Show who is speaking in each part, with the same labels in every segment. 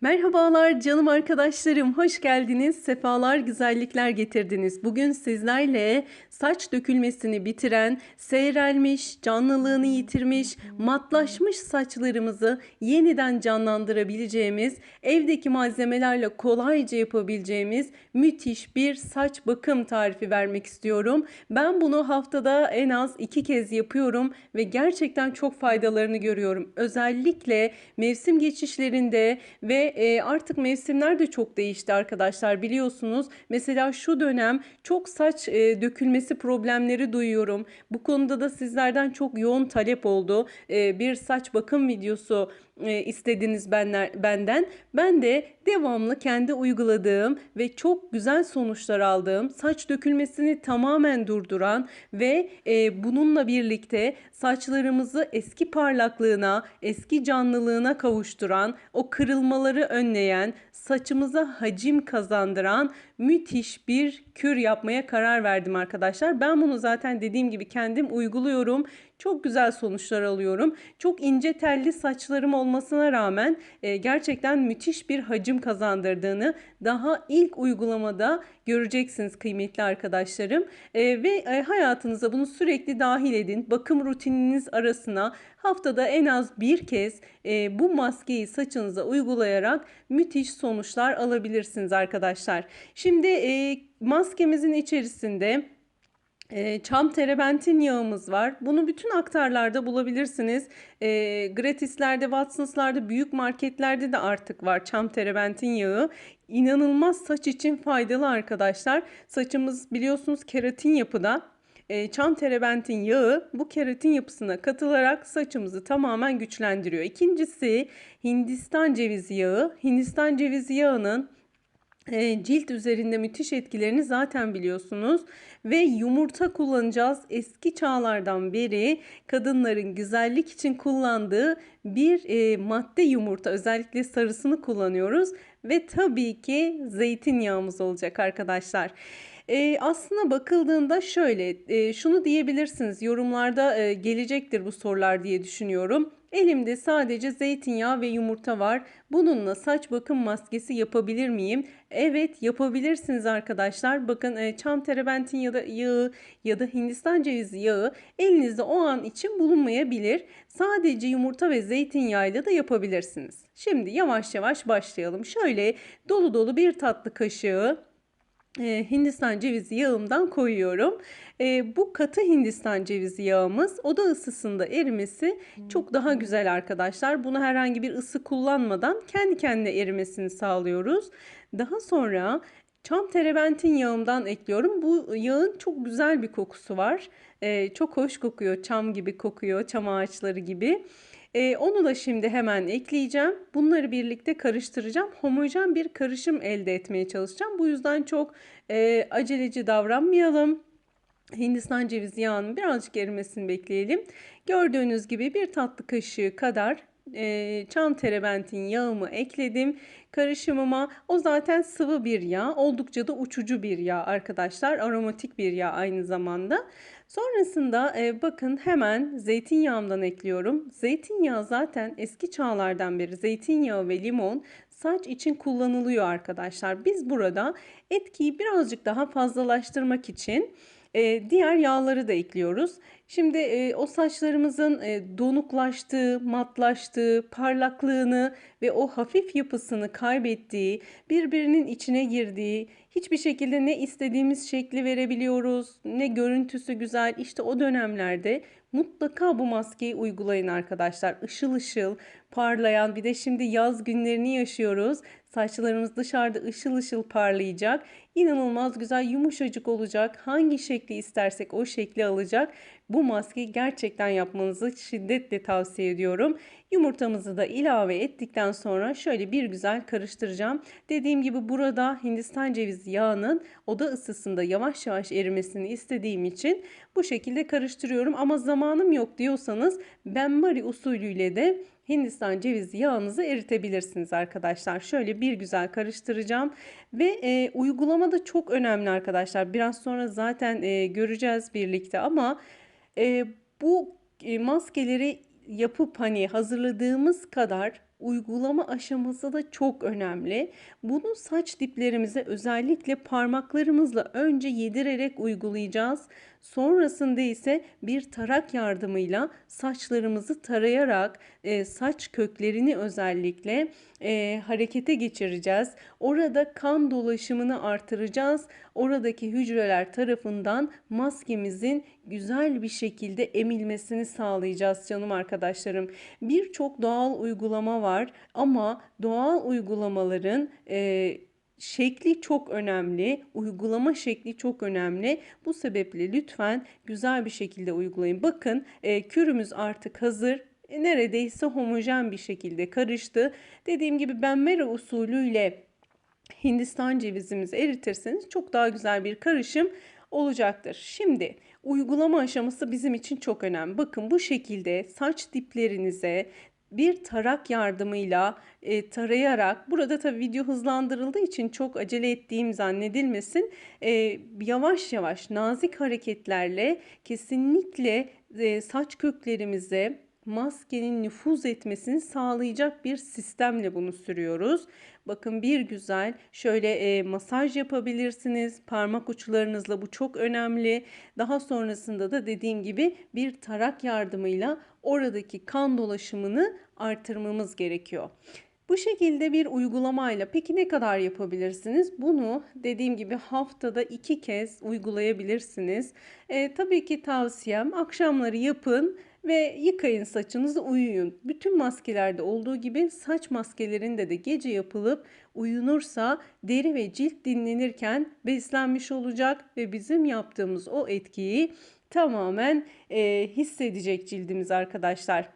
Speaker 1: Merhabalar canım arkadaşlarım, hoş geldiniz. Sefalar, güzellikler getirdiniz. Bugün sizlerle saç dökülmesini bitiren, seyrelmiş, canlılığını yitirmiş, matlaşmış saçlarımızı yeniden canlandırabileceğimiz, evdeki malzemelerle kolayca yapabileceğimiz müthiş bir saç bakım tarifi vermek istiyorum. Ben bunu haftada en az iki kez yapıyorum ve gerçekten çok faydalarını görüyorum. Özellikle mevsim geçişlerinde ve e, artık mevsimler de çok değişti arkadaşlar biliyorsunuz. Mesela şu dönem çok saç e, dökülmesi problemleri duyuyorum. Bu konuda da sizlerden çok yoğun talep oldu. E, bir saç bakım videosu e, istediniz benler, benden. Ben de devamlı kendi uyguladığım ve çok güzel sonuçlar aldığım saç dökülmesini tamamen durduran ve e, bununla birlikte saçlarımızı eski parlaklığına, eski canlılığına kavuşturan, o kırılmaları önleyen, saçımıza hacim kazandıran müthiş bir kür yapmaya karar verdim arkadaşlar. Ben bunu zaten dediğim gibi kendim uyguluyorum. Çok güzel sonuçlar alıyorum. Çok ince telli saçlarım olmasına rağmen e, gerçekten müthiş bir hacim kazandırdığını daha ilk uygulamada göreceksiniz kıymetli arkadaşlarım. E, ve e, hayatınıza bunu sürekli dahil edin. Bakım rutininiz arasına haftada en az bir kez e, bu maskeyi saçınıza uygulayarak müthiş sonuçlar alabilirsiniz arkadaşlar. Şimdi e, maskemizin içerisinde e, çam terebentin yağımız var. Bunu bütün aktarlarda bulabilirsiniz. E, gratislerde, Watsons'larda, büyük marketlerde de artık var çam terebentin yağı. İnanılmaz saç için faydalı arkadaşlar. Saçımız biliyorsunuz keratin yapıda. E, çam terebentin yağı bu keratin yapısına katılarak saçımızı tamamen güçlendiriyor. İkincisi Hindistan cevizi yağı. Hindistan cevizi yağının cilt üzerinde müthiş etkilerini zaten biliyorsunuz ve yumurta kullanacağız. Eski çağlardan beri kadınların güzellik için kullandığı bir e, madde yumurta özellikle sarısını kullanıyoruz ve tabii ki zeytinyağımız olacak arkadaşlar. E, aslına bakıldığında şöyle e, şunu diyebilirsiniz yorumlarda e, gelecektir bu sorular diye düşünüyorum. Elimde sadece zeytinyağı ve yumurta var. Bununla saç bakım maskesi yapabilir miyim? Evet yapabilirsiniz arkadaşlar. Bakın çam terebentin ya da yağı ya da Hindistan cevizi yağı elinizde o an için bulunmayabilir. Sadece yumurta ve zeytinyağıyla da yapabilirsiniz. Şimdi yavaş yavaş başlayalım. Şöyle dolu dolu bir tatlı kaşığı Hindistan cevizi yağımdan koyuyorum. E, bu katı Hindistan cevizi yağımız oda ısısında erimesi çok daha güzel arkadaşlar. Bunu herhangi bir ısı kullanmadan kendi kendine erimesini sağlıyoruz. Daha sonra çam terebentin yağımdan ekliyorum. Bu yağın çok güzel bir kokusu var. E, çok hoş kokuyor. Çam gibi kokuyor. Çam ağaçları gibi. Ee, onu da şimdi hemen ekleyeceğim. Bunları birlikte karıştıracağım. Homojen bir karışım elde etmeye çalışacağım. Bu yüzden çok e, aceleci davranmayalım. Hindistan cevizi yağının birazcık erimesini bekleyelim. Gördüğünüz gibi bir tatlı kaşığı kadar e, çam terebentin yağımı ekledim karışımıma. O zaten sıvı bir yağ. Oldukça da uçucu bir yağ arkadaşlar. Aromatik bir yağ aynı zamanda. Sonrasında e, bakın hemen zeytinyağımdan ekliyorum. Zeytinyağı zaten eski çağlardan beri zeytinyağı ve limon saç için kullanılıyor arkadaşlar. Biz burada etkiyi birazcık daha fazlalaştırmak için e, diğer yağları da ekliyoruz. Şimdi e, o saçlarımızın e, donuklaştığı, matlaştığı, parlaklığını ve o hafif yapısını kaybettiği, birbirinin içine girdiği, hiçbir şekilde ne istediğimiz şekli verebiliyoruz, ne görüntüsü güzel. İşte o dönemlerde mutlaka bu maskeyi uygulayın arkadaşlar. Işıl ışıl, parlayan bir de şimdi yaz günlerini yaşıyoruz. Saçlarımız dışarıda ışıl ışıl parlayacak. İnanılmaz güzel yumuşacık olacak. Hangi şekli istersek o şekli alacak. Bu maskeyi gerçekten yapmanızı şiddetle tavsiye ediyorum. Yumurtamızı da ilave ettikten sonra şöyle bir güzel karıştıracağım. Dediğim gibi burada Hindistan cevizi yağının oda ısısında yavaş yavaş erimesini istediğim için bu şekilde karıştırıyorum. Ama zamanım yok diyorsanız benmari usulüyle de Hindistan cevizi yağınızı eritebilirsiniz arkadaşlar. Şöyle bir güzel karıştıracağım ve e, uygulama da çok önemli arkadaşlar. Biraz sonra zaten e, göreceğiz birlikte ama e, bu e, maskeleri yapıp hani hazırladığımız kadar uygulama aşaması da çok önemli. Bunu saç diplerimize özellikle parmaklarımızla önce yedirerek uygulayacağız. Sonrasında ise bir tarak yardımıyla saçlarımızı tarayarak e, saç köklerini özellikle e, harekete geçireceğiz. Orada kan dolaşımını artıracağız. Oradaki hücreler tarafından maskemizin güzel bir şekilde emilmesini sağlayacağız canım arkadaşlarım. Birçok doğal uygulama var ama doğal uygulamaların e, şekli çok önemli, uygulama şekli çok önemli. Bu sebeple lütfen güzel bir şekilde uygulayın. Bakın e, kürümüz artık hazır. E, neredeyse homojen bir şekilde karıştı. Dediğim gibi ben mera usulüyle Hindistan cevizimizi eritirseniz çok daha güzel bir karışım olacaktır. Şimdi uygulama aşaması bizim için çok önemli. Bakın bu şekilde saç diplerinize bir tarak yardımıyla e, tarayarak burada tabii video hızlandırıldığı için çok acele ettiğim zannedilmesin. E, yavaş yavaş nazik hareketlerle kesinlikle e, saç köklerimize maskenin nüfuz etmesini sağlayacak bir sistemle bunu sürüyoruz. Bakın bir güzel şöyle e, masaj yapabilirsiniz. Parmak uçlarınızla bu çok önemli. Daha sonrasında da dediğim gibi bir tarak yardımıyla oradaki kan dolaşımını artırmamız gerekiyor. Bu şekilde bir uygulamayla peki ne kadar yapabilirsiniz? Bunu dediğim gibi haftada iki kez uygulayabilirsiniz. E, tabii ki tavsiyem akşamları yapın ve yıkayın saçınızı uyuyun. Bütün maskelerde olduğu gibi saç maskelerinde de gece yapılıp uyunursa deri ve cilt dinlenirken beslenmiş olacak ve bizim yaptığımız o etkiyi tamamen e, hissedecek cildimiz arkadaşlar.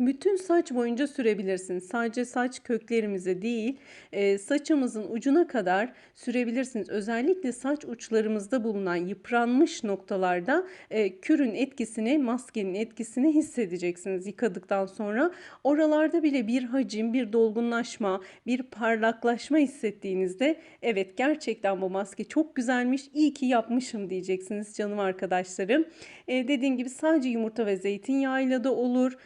Speaker 1: Bütün saç boyunca sürebilirsiniz. Sadece saç köklerimize değil, e, saçımızın ucuna kadar sürebilirsiniz. Özellikle saç uçlarımızda bulunan yıpranmış noktalarda e, kürün etkisini, maskenin etkisini hissedeceksiniz yıkadıktan sonra. Oralarda bile bir hacim, bir dolgunlaşma, bir parlaklaşma hissettiğinizde evet gerçekten bu maske çok güzelmiş, iyi ki yapmışım diyeceksiniz canım arkadaşlarım. E, dediğim gibi sadece yumurta ve zeytinyağıyla da olur.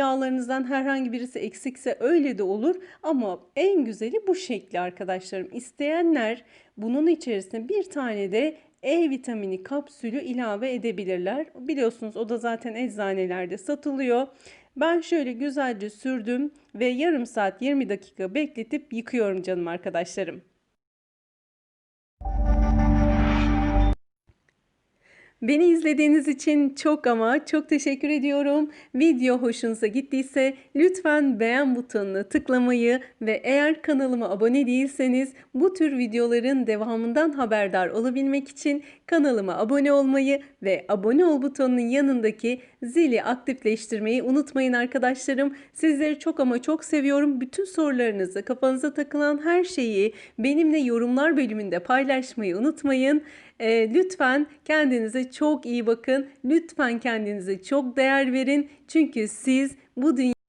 Speaker 1: Yağlarınızdan herhangi birisi eksikse öyle de olur. Ama en güzeli bu şekli arkadaşlarım. İsteyenler bunun içerisine bir tane de E vitamini kapsülü ilave edebilirler. Biliyorsunuz o da zaten eczanelerde satılıyor. Ben şöyle güzelce sürdüm ve yarım saat 20 dakika bekletip yıkıyorum canım arkadaşlarım. Beni izlediğiniz için çok ama çok teşekkür ediyorum. Video hoşunuza gittiyse lütfen beğen butonuna tıklamayı ve eğer kanalıma abone değilseniz bu tür videoların devamından haberdar olabilmek için kanalıma abone olmayı ve abone ol butonunun yanındaki zili aktifleştirmeyi unutmayın arkadaşlarım. Sizleri çok ama çok seviyorum. Bütün sorularınızı, kafanıza takılan her şeyi benimle yorumlar bölümünde paylaşmayı unutmayın. E, lütfen kendinize çok iyi bakın. Lütfen kendinize çok değer verin. Çünkü siz bu dünya